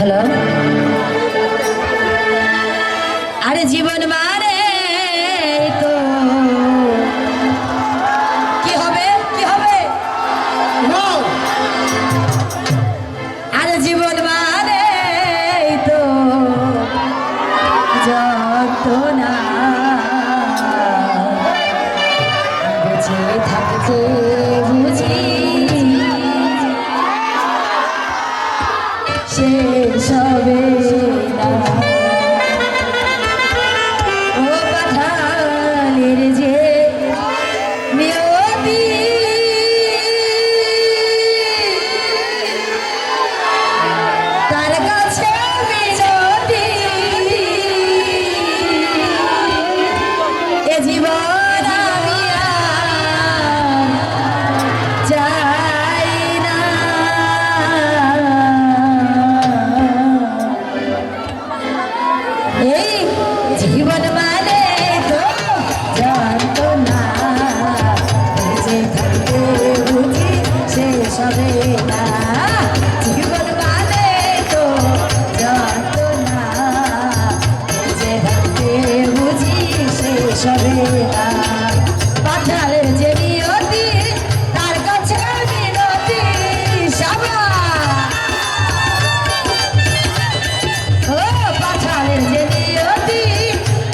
Hello আরে জীবন মারে তো। কি হবে? কি হবে? আরে জীবন মারে তো। যত সবে বসবে আর পাঠালের যে বিরতি, তার কাছে বিরতি ও পাঠালের যে বিরতি,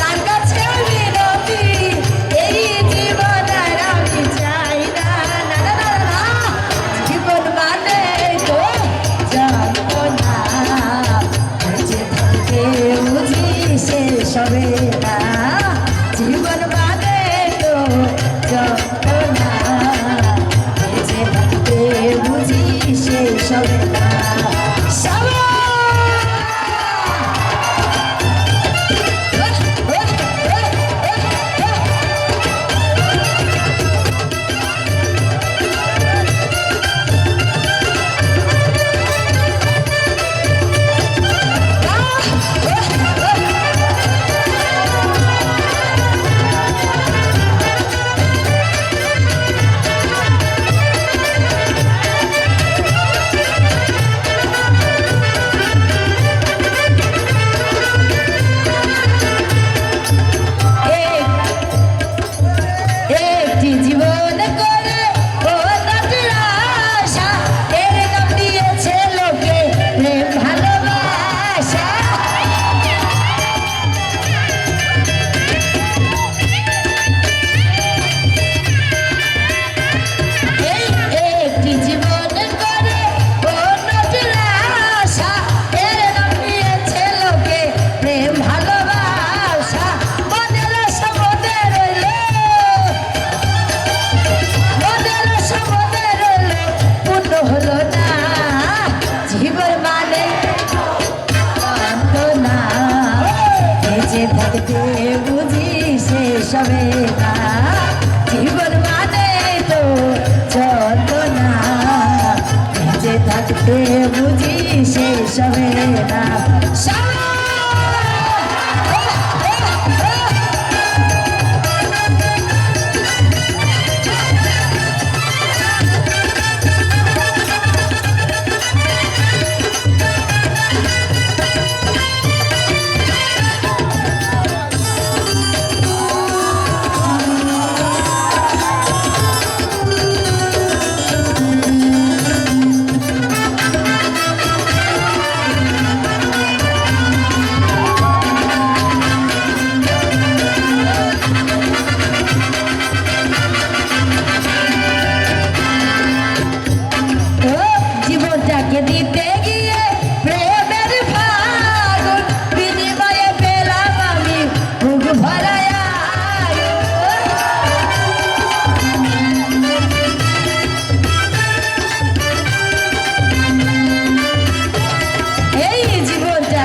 তার কাছে বিরতি এই জীবন আর আমি চাই না। না না না না জীবন মানে তো জানো না। যে থাকে বুঝি শেষ হবে Sabes চাঁদকে বুঝি শেষ হবে না জীবন মানে তো চন্দ্র না। যে থাকতে বুঝি শেষ হবে